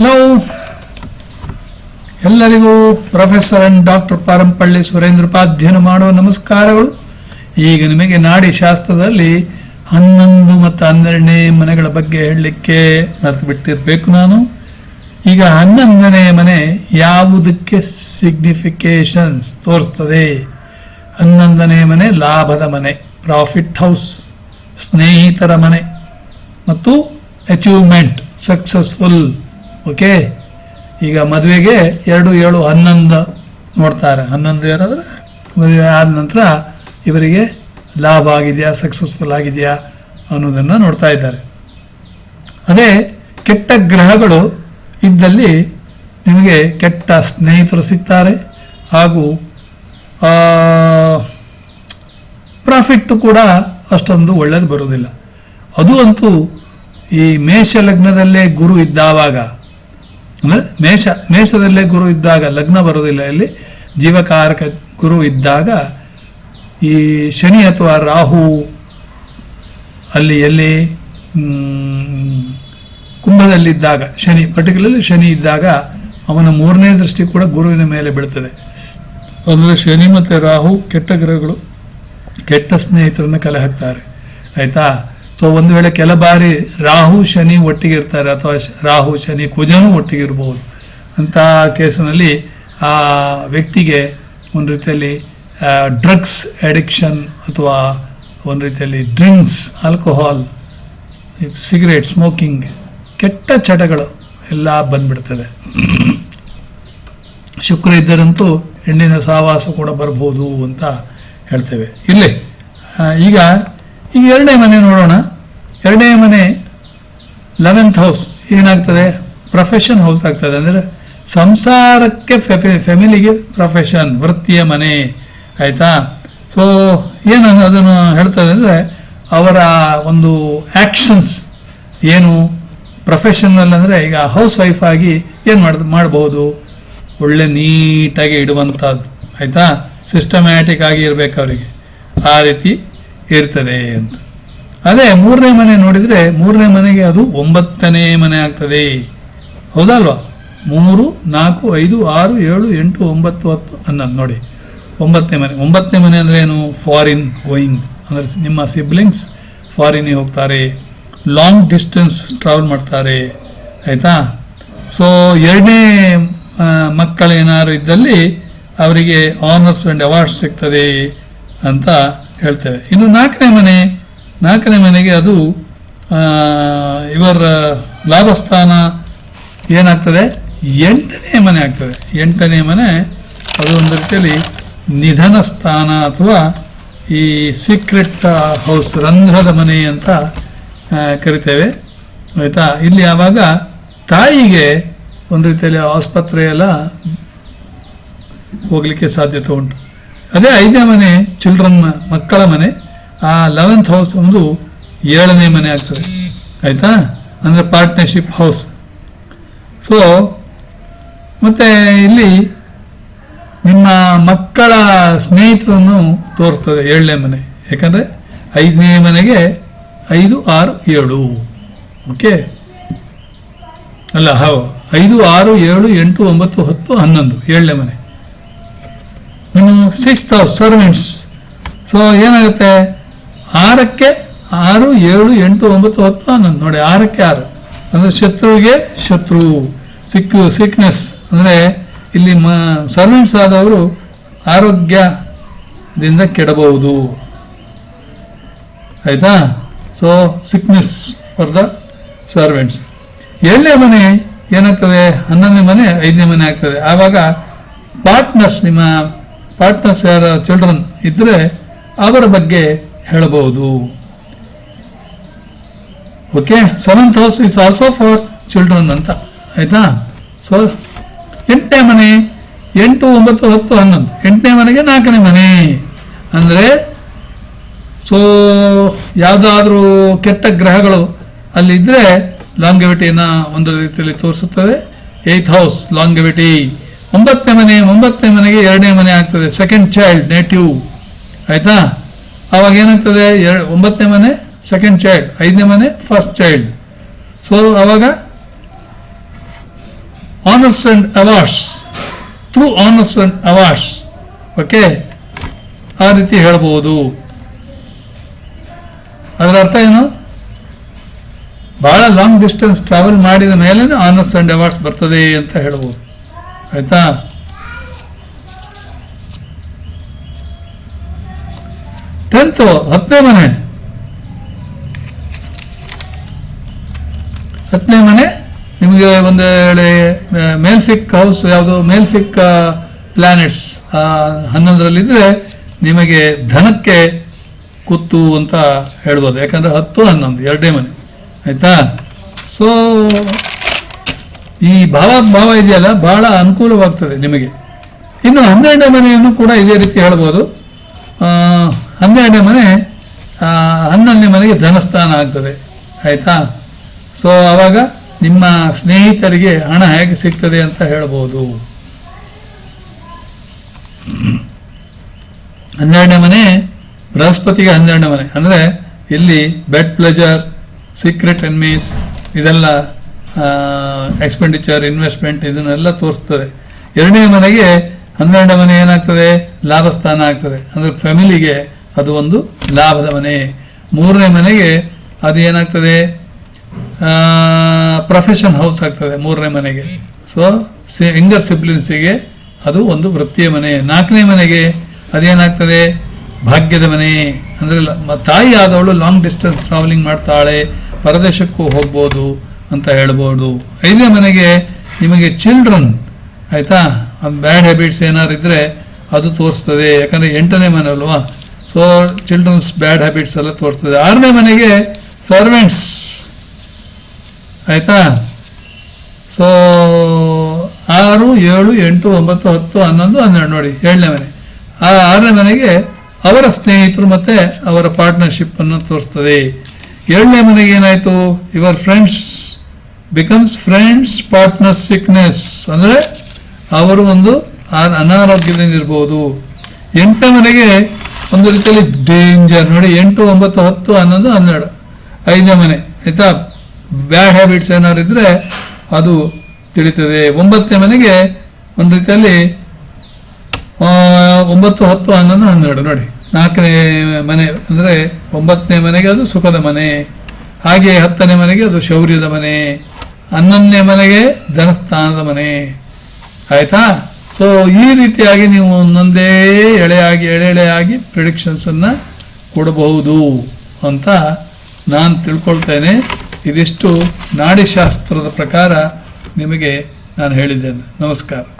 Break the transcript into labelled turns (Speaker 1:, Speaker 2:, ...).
Speaker 1: Hello ಎಲ್ಲರಿಗೂ professor and doctor Parampalli Surendra ಪಾಧ್ಯನ ಮಾಡುವ ನಮಸ್ಕಾರಗಳು. ಈಗ ನಿಮಗೆ ನಾಡಿ ಶಾಸ್ತ್ರದಲ್ಲಿ ಹನ್ನೊಂದು ಮತ್ತು ಹನ್ನೆರಡನೇ ಮನೆಗಳ ಬಗ್ಗೆ ಹೇಳಲಿಕ್ಕೆ ಮರೆತು ಬಿಟ್ಟಿರಬೇಕು ನಾನು. ಈಗ ಹನ್ನೊಂದನೇ ಮನೆ ಯಾವುದಕ್ಕೆ ಸಿಗ್ನಿಫಿಕೇಶನ್ಸ್ ತೋರಿಸ್ತದೆ? ಹನ್ನೊಂದನೇ ಮನೆ ಲಾಭದ ಮನೆ ಪ್ರಾಫಿಟ್ ಹೌಸ್ ಸ್ನೇಹಿತರ ಮನೆ ಮತ್ತು ಅಚೀವ್ಮೆಂಟ್ ಸಕ್ಸಸ್ಫುಲ್ ಓಕೆ? ಈಗ ಮದುವೆಗೆ ಎರಡು, ಏಳು, ಹನ್ನೊಂದು ನೋಡ್ತಾರೆ. ಹನ್ನೊಂದು ಏನಾದರೆ ಮದುವೆ ಆದ ನಂತರ ಇವರಿಗೆ ಲಾಭ ಆಗಿದೆಯಾ ಸಕ್ಸಸ್ಫುಲ್ ಆಗಿದೆಯಾ ಅನ್ನೋದನ್ನು ನೋಡ್ತಾ ಇದ್ದಾರೆ. ಅದೇ ಕೆಟ್ಟ ಗ್ರಹಗಳು ಇದ್ದಲ್ಲಿ ನಿಮಗೆ ಕೆಟ್ಟ ಸ್ನೇಹಿತರು ಸಿಗ್ತಾರೆ ಹಾಗೂ ಪ್ರಾಫಿಟ್ ಕೂಡ ಅಷ್ಟೊಂದು ಒಳ್ಳೇದು ಬರೋದಿಲ್ಲ ಅದು ಅಂತೂ ಈ ಮೇಷ ಲಗ್ನದಲ್ಲೇ ಗುರು ಇದ್ದಾವಾಗ ಅಂದರೆ ಮೇಷ, ಮೇಷದಲ್ಲೇ ಗುರು ಇದ್ದಾಗ, ಲಗ್ನ ಬರೋದಿಲ್ಲ ಇಲ್ಲಿ, ಜೀವಕಾರಕ ಗುರು ಇದ್ದಾಗ, ಈ ಶನಿ ಅಥವಾ ರಾಹು ಅಲ್ಲಿ, ಎಲ್ಲಿ ಕುಂಭದಲ್ಲಿದ್ದಾಗ, ಶನಿ ಪರ್ಟಿಕ್ಯುಲರ್ಲಿ ಶನಿ ಇದ್ದಾಗ, ಅವನ ಮೂರನೇ ದೃಷ್ಟಿ ಕೂಡ ಗುರುವಿನ ಮೇಲೆ ಬೀಳ್ತದೆ. ಅಂದರೆ ಶನಿ ಮತ್ತು ರಾಹು ಕೆಟ್ಟ ಗ್ರಹಗಳು, ಕೆಟ್ಟ ಸ್ನೇಹಿತರನ್ನ ಕಲೆ ಹಾಕ್ತಾರೆ. ಆಯ್ತಾ? ಸೊ ಒಂದು ವೇಳೆ ಕೆಲ ಬಾರಿ ರಾಹು, ಶನಿ ಒಟ್ಟಿಗೆ ಇರ್ತಾರೆ ಅಥವಾ ರಾಹು, ಶನಿ, ಕುಜನೂ ಒಟ್ಟಿಗೆ ಇರಬಹುದು ಅಂತ ಕೇಸಿನಲ್ಲಿ ಆ ವ್ಯಕ್ತಿಗೆ ಒಂದು ರೀತಿಯಲ್ಲಿ ಡ್ರಗ್ಸ್ ಅಡಿಕ್ಷನ್ ಅಥವಾ ಒಂದು ರೀತಿಯಲ್ಲಿ ಡ್ರಿಂಕ್ಸ್ ಆಲ್ಕೋಹಾಲ್ ಸಿಗರೇಟ್ ಸ್ಮೋಕಿಂಗ್ ಕೆಟ್ಟ ಚಟಗಳು ಎಲ್ಲ ಬಂದ್ಬಿಡ್ತದೆ. ಶುಕ್ರ ಇದ್ದರಂತೂ ಹೆಣ್ಣಿನ ಸಹವಾಸ ಕೂಡ ಬರ್ಬೋದು ಅಂತ ಹೇಳ್ತೇವೆ. ಇಲ್ಲಿ ಈಗ ಈಗ ಎರಡನೇ ಮನೆ ನೋಡೋಣ. ಎರಡನೇ ಮನೆ ಲೆವೆಂತ್ ಹೌಸ್ ಏನಾಗ್ತದೆ? ಪ್ರೊಫೆಷನ್ ಹೌಸ್ ಆಗ್ತದೆ. ಅಂದರೆ ಸಂಸಾರಕ್ಕೆ ಫ್ಯಾಮಿಲಿಗೆ ಪ್ರೊಫೆಷನ್ ವೃತ್ತಿಯ ಮನೆ. ಆಯಿತಾ? ಸೊ ಏನು ಅದನ್ನು ಹೇಳ್ತದೆ ಅಂದರೆ ಅವರ ಒಂದು ಆ್ಯಕ್ಷನ್ಸ್ ಏನು? ಪ್ರೊಫೆಷನಲ್ ಅಂದರೆ ಈಗ ಹೌಸ್ ವೈಫ್ ಆಗಿ ಏನು ಮಾಡ್, ಮಾಡ್ಬೋದು? ಒಳ್ಳೆ ನೀಟಾಗಿ ಇಡುವಂಥದ್ದು ಆಯಿತಾ? ಸಿಸ್ಟಮ್ಯಾಟಿಕ್ ಆಗಿ ಇರಬೇಕು ಅವರಿಗೆ. ಆ ರೀತಿ ಇರ್ತದೆ ಅಂತ. ಅದೇ ಮೂರನೇ ಮನೆ ನೋಡಿದರೆ ಮೂರನೇ ಮನೆಗೆ ಅದು ಒಂಬತ್ತನೇ ಮನೆ ಆಗ್ತದೆ. ಹೌದಲ್ವಾ? ಮೂರು, ನಾಲ್ಕು, ಐದು, ಆರು, ಏಳು, ಎಂಟು, ಒಂಬತ್ತು, ಹತ್ತು ಹನ್ನೊಂದು ನೋಡಿ. ಒಂಬತ್ತನೇ ಮನೆ. ಒಂಬತ್ತನೇ ಮನೆ ಅಂದರೆ ಏನು? ಫಾರಿನ್ ಗೋಯಿಂಗ್ ಅಂದರೆ ನಿಮ್ಮ ಸಿಬ್ಲಿಂಗ್ಸ್ ಫಾರಿನಿಗೆ ಹೋಗ್ತಾರೆ. ಲಾಂಗ್ ಡಿಸ್ಟೆನ್ಸ್ ಟ್ರಾವೆಲ್ ಮಾಡ್ತಾರೆ. ಆಯಿತಾ? ಸೊ ಎರಡನೇ ಮಕ್ಕಳು ಏನಾದ್ರು ಇದ್ದಲ್ಲಿ ಅವರಿಗೆ ಆನರ್ಸ್ ಆ್ಯಂಡ್ ಅವಾರ್ಡ್ಸ್ ಸಿಗ್ತದೆ ಅಂತ ಹೇಳ್ತೇವೆ. ಇನ್ನು ನಾಲ್ಕನೇ ಮನೆ, ನಾಲ್ಕನೇ ಮನೆಗೆ ಅದು ಇವರ ಲಾಭಸ್ಥಾನ ಏನಾಗ್ತದೆ? ಎಂಟನೇ ಮನೆ ಆಗ್ತದೆ. ಎಂಟನೇ ಮನೆ ಅದು ಒಂದು ರೀತಿಯಲ್ಲಿ ನಿಧನ ಸ್ಥಾನ ಅಥವಾ ಈ ಸೀಕ್ರೆಟ್ ಹೌಸ್ ರಂಧ್ರದ ಮನೆ ಅಂತ ಕರಿತೇವೆ. ಆಯಿತಾ? ಇಲ್ಲಿ ಆವಾಗ ತಾಯಿಗೆ ಒಂದು ರೀತಿಯಲ್ಲಿ ಆಸ್ಪತ್ರೆಯೆಲ್ಲ ಹೋಗಲಿಕ್ಕೆ ಸಾಧ್ಯತೆ ಉಂಟು. ಅದೇ ಐದನೇ ಮನೆ ಚಿಲ್ಡ್ರನ್ ಮಕ್ಕಳ ಮನೆ, ಆ ಲೆವೆಂತ್ ಹೌಸ್ ಒಂದು ಏಳನೇ ಮನೆ ಆಗ್ತದೆ. ಆಯಿತಾ? ಅಂದರೆ ಪಾರ್ಟ್ನರ್ಶಿಪ್ ಹೌಸ್ ಸೊ ಮತ್ತು ಇಲ್ಲಿ ನಿಮ್ಮ ಮಕ್ಕಳ ಸ್ನೇಹಿತರನ್ನು ತೋರಿಸ್ತದೆ ಏಳನೇ ಮನೆ. ಯಾಕಂದರೆ ಐದನೇ ಮನೆಗೆ ಐದು, ಆರು, ಏಳು. ಓಕೆ ಅಲ್ಲ ಹೌ ಐದು, ಆರು, ಏಳು, ಎಂಟು, ಒಂಬತ್ತು, ಹತ್ತು, ಹನ್ನೊಂದು. ಏಳನೇ ಮನೆ. ಇನ್ನು ಸಿಕ್ಸ್ತ್ ಸರ್ವೆಂಟ್ಸ್ ಸೊ ಏನಾಗುತ್ತೆ? ಆರಕ್ಕೆ ಆರು, ಏಳು, ಎಂಟು, ಒಂಬತ್ತು, ಹತ್ತು, ಹನ್ನೊಂದು. ನೋಡಿ, ಆರಕ್ಕೆ ಆರು. ಅಂದರೆ ಶತ್ರುವಿಗೆ ಶತ್ರು. ಸಿಕ್ ಸಿಕ್ನೆಸ್ ಅಂದರೆ ಇಲ್ಲಿ ಮ ಸರ್ವೆಂಟ್ಸ್ ಆದವರು ಆರೋಗ್ಯದಿಂದ ಕೆಡಬಹುದು. ಆಯಿತಾ? So sickness for the servants ಏಳನೇ ಮನೆ ಏನಾಗ್ತದೆ? ಹನ್ನೊಂದನೇ ಮನೆ, ಐದನೇ ಮನೆ ಆಗ್ತದೆ. ಆವಾಗ ಪಾರ್ಟ್ನರ್ಸ್ ನಿಮ್ಮ ಪಾರ್ಟ್ನರ್ಸ್ ಯಾರ ಚಿಲ್ಡ್ರನ್ ಇದ್ದರೆ ಅವರ ಬಗ್ಗೆ ಹೇಳಬಹುದು. Okay seventh house is also for children ಅಂತ. ಆಯ್ತಾ? ಸೊ ಎಂಟನೇ ಮನೆ, ಎಂಟು, ಒಂಬತ್ತು, ಹತ್ತು, ಹನ್ನೊಂದು. ಎಂಟನೇ ಮನೆಗೆ ನಾಲ್ಕನೇ ಮನೆ. ಅಂದರೆ ಸೊ ಯಾವುದಾದ್ರೂ ಕೆಟ್ಟ ಗ್ರಹಗಳು ಅಲ್ಲಿದ್ದರೆ ಲಾಂಗವಿಟಿಯನ್ನು ಒಂದು ರೀತಿಯಲ್ಲಿ ತೋರಿಸುತ್ತದೆ ಏಯ್ತ್ ಹೌಸ್ ಲಾಂಗೆವಿಟಿ ಒಂಬತ್ತನೇ ಮನೆ, ಒಂಬತ್ತನೇ ಮನೆಗೆ ಎರಡನೇ ಮನೆ ಆಗ್ತದೆ. ಸೆಕೆಂಡ್ ಚೈಲ್ಡ್ ನೇಟಿವ್ ಆಯಿತಾ? ಅವಾಗ ಏನಾಗ್ತದೆ? ಎರಡು, ಒಂಬತ್ತನೇ ಮನೆ ಸೆಕೆಂಡ್ ಚೈಲ್ಡ್ ಐದನೇ ಮನೆ ಫಸ್ಟ್ ಚೈಲ್ಡ್ ಸೊ ಅವಾಗ honours and awards through honours and awards okay ಆ ರೀತಿ ಹೇಳ್ಬೋದು. ಅದರ ಅರ್ಥ ಏನು? ಬಹಳ ಲಾಂಗ್ ಡಿಸ್ಟೆನ್ಸ್ ಟ್ರಾವೆಲ್ ಮಾಡಿದ ಮೇಲೆ ಆನರ್ಸ್ ಅಂಡ್ ಅವಾರ್ಡ್ಸ್ ಬರ್ತದೆ ಅಂತ ಹೇಳ್ಬೋದು. ಆಯ್ತಾ? ಟೆಂತ್, ಹತ್ತನೇ ಮನೆ. ಹತ್ತನೇ ಮನೆ, ನಿಮಗೆ ಒಂದು ವೇಳೆ ಮೇಲ್ಫಿಕ್ ಹೌಸ್ ಯಾವುದು? ಮೇಲ್ಫಿಕ್ ಪ್ಲ್ಯಾನೆಟ್ಸ್ ಹನ್ನೊಂದರಲ್ಲಿದ್ದರೆ ನಿಮಗೆ ಧನಕ್ಕೆ ಕುತ್ತು ಅಂತ ಹೇಳ್ಬೋದು. ಯಾಕಂದರೆ ಹತ್ತು, ಹನ್ನೊಂದು ಎರಡನೇ ಮನೆ. ಆಯಿತಾ? ಸೊ ಈ ಭಾವ ಭಾವ ಇದೆಯಲ್ಲ ಬಹಳ ಅನುಕೂಲವಾಗ್ತದೆ ನಿಮಗೆ. ಇನ್ನು ಹನ್ನೆರಡನೇ ಮನೆಯನ್ನು ಕೂಡ ಇದೇ ರೀತಿ ಹೇಳ್ಬೋದು. ಹನ್ನೆರಡನೇ ಮನೆ ಹನ್ನೊಂದನೇ ಮನೆಗೆ ಧನಸ್ಥಾನ ಆಗ್ತದೆ. ಆಯಿತಾ? ಸೊ ಆವಾಗ ನಿಮ್ಮ ಸ್ನೇಹಿತರಿಗೆ ಹಣ ಹೇಗೆ ಸಿಗ್ತದೆ ಅಂತ ಹೇಳ್ಬೋದು. ಹನ್ನೆರಡನೇ ಮನೆ, ಬೃಹಸ್ಪತಿಗೆ ಹನ್ನೆರಡನೇ ಮನೆ. ಅಂದರೆ ಇಲ್ಲಿ ಬೆಡ್ ಪ್ಲೆಜರ್ ಸೀಕ್ರೆಟ್ ಎನ್ಮೀಸ್ ಇದೆಲ್ಲ ಎಕ್ಸ್ಪೆಂಡಿಚರ್ ಇನ್ವೆಸ್ಟ್ಮೆಂಟ್ ಇದನ್ನೆಲ್ಲ ತೋರಿಸ್ತದೆ. ಎರಡನೇ ಮನೆಗೆ ಹನ್ನೆರಡನೇ ಮನೆ ಏನಾಗ್ತದೆ? ಲಾಭಸ್ಥಾನ ಆಗ್ತದೆ. ಅಂದರೆ ಫ್ಯಾಮಿಲಿಗೆ ಅದು ಒಂದು ಲಾಭದ ಮನೆ. ಮೂರನೇ ಮನೆಗೆ ಅದು ಏನಾಗ್ತದೆ? ಪ್ರೊಫೆಷನ್ ಹೌಸ್ ಆಗ್ತದೆ ಮೂರನೇ ಮನೆಗೆ. ಸೊ ಸಿ ಯಂಗರ್ ಸಿಬ್ಲಿನ್ಸಿಗೆ ಅದು ಒಂದು ವೃತ್ತಿಯ ಮನೆ. ನಾಲ್ಕನೇ ಮನೆಗೆ ಅದೇನಾಗ್ತದೆ? ಭಾಗ್ಯದ ಮನೆ. ಅಂದರೆ ತಾಯಿ ಆದವಳು ಲಾಂಗ್ ಡಿಸ್ಟೆನ್ಸ್ ಟ್ರಾವೆಲಿಂಗ್ ಮಾಡ್ತಾಳೆ, ಪರದೇಶಕ್ಕೂ ಹೋಗ್ಬೋದು. ಅಂತ ಹೇಳ್ಬೋದು. ಐದನೇ ಮನೆಗೆ ನಿಮಗೆ ಚಿಲ್ಡ್ರನ್ ಆಯಿತಾ? ಅದು ಬ್ಯಾಡ್ ಹ್ಯಾಬಿಟ್ಸ್ ಏನಾರು ಇದ್ದರೆ ಅದು ತೋರಿಸ್ತದೆ. ಯಾಕಂದರೆ ಎಂಟನೇ ಮನೆ ಅಲ್ವಾ? ಸೊ ಚಿಲ್ಡ್ರನ್ಸ್ ಬ್ಯಾಡ್ ಹ್ಯಾಬಿಟ್ಸ್ ಎಲ್ಲ ತೋರಿಸ್ತದೆ. ಆರನೇ ಮನೆಗೆ ಸರ್ವೆಂಟ್ಸ್ ಆಯಿತಾ? ಸೊ ಆರು, ಏಳು, ಎಂಟು, ಒಂಬತ್ತು, ಹತ್ತು, ಹನ್ನೊಂದು, ಹನ್ನೆರಡು ನೋಡಿ. ಏಳನೇ ಮನೆ. ಆ ಆರನೇ ಮನೆಗೆ ಅವರ ಸ್ನೇಹಿತರು ಮತ್ತು ಅವರ ಪಾರ್ಟ್ನರ್ಶಿಪ್ಪನ್ನು ತೋರಿಸ್ತದೆ. ಏಳನೇ ಮನೆಗೆ ಏನಾಯಿತು? Your friends becomes friends partner sickness ಅಂದರೆ ಅವರು ಒಂದು ಅನಾರೋಗ್ಯದಿಂದ ಇರ್ಬೋದು. ಎಂಟನೇ ಮನೆಗೆ ಒಂದು ರೀತಿಯಲ್ಲಿ ಡೇಂಜರ್ ನೋಡಿ, ಎಂಟು, ಒಂಬತ್ತು, ಹತ್ತು, ಹನ್ನೊಂದು, ಹನ್ನೆರಡು. ಐದನೇ ಮನೆ, ಆಯಿತಾ? ಬ್ಯಾಡ್ ಹ್ಯಾಬಿಟ್ಸ್ ಏನಾದ್ರು ಇದ್ದರೆ ಅದು ತಿಳಿತದೆ. ಒಂಬತ್ತನೇ ಮನೆಗೆ ಒಂದು ರೀತಿಯಲ್ಲಿ ಒಂಬತ್ತು, ಹತ್ತು, ಹನ್ನೊಂದು, ಹನ್ನೆರಡು. ನೋಡಿ, ನಾಲ್ಕನೇ ಮನೆ ಅಂದರೆ ಒಂಬತ್ತನೇ ಮನೆಗೆ ಅದು ಸುಖದ ಮನೆ. ಹಾಗೆ ಹತ್ತನೇ ಮನೆಗೆ ಅದು ಶೌರ್ಯದ ಮನೆ. ಹನ್ನೊಂದನೇ ಮನೆಗೆ ಧನಸ್ಥಾನದ ಮನೆ. ಆಯ್ತಾ? ಸೊ ಈ ರೀತಿಯಾಗಿ ನೀವು ಒಂದೊಂದೇ ಎಳೆಯಾಗಿ ಎಳೆ ಎಳೆಯಾಗಿ ಪ್ರಿಡಿಕ್ಷನ್ಸನ್ನು ಕೊಡಬಹುದು ಅಂತ ನಾನು ತಿಳ್ಕೊಳ್ತೇನೆ. ಇದಿಷ್ಟು ನಾಡಿಶಾಸ್ತ್ರದ ಪ್ರಕಾರ ನಿಮಗೆ ನಾನು ಹೇಳಿದ್ದೇನೆ. ನಮಸ್ಕಾರ.